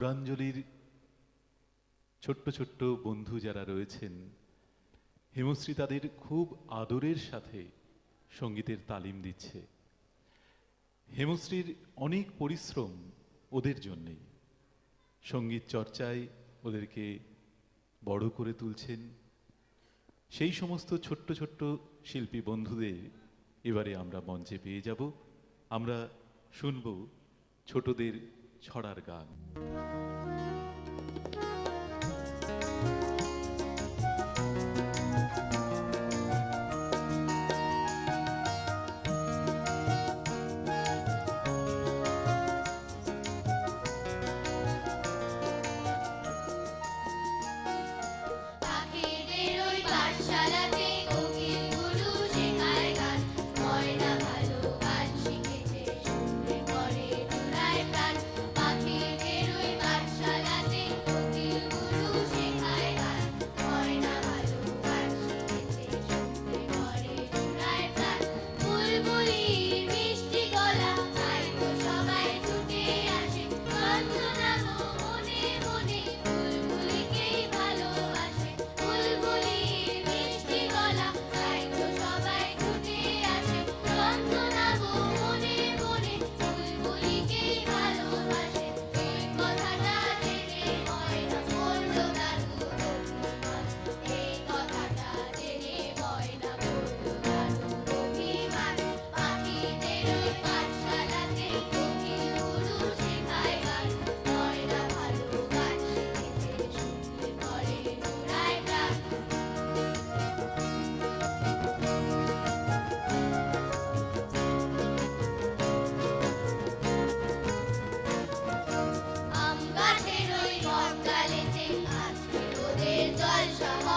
প্রাঞ্জলির ছোট্ট ছোট্ট বন্ধু যারা রয়েছেন, হেমশ্রী তাদের খুব আদরের সাথে সঙ্গীতের তালিম দিচ্ছে। হেমশ্রীর অনেক পরিশ্রম ওদের জন্যেই। সংগীত চর্চায় ওদেরকে বড় করে তুলছেন। সেই সমস্ত ছোট্ট ছোট্ট শিল্পী বন্ধুদের এবারে আমরা মঞ্চে পেয়ে যাব। আমরা শুনব ছোটদের ছড়ার গান।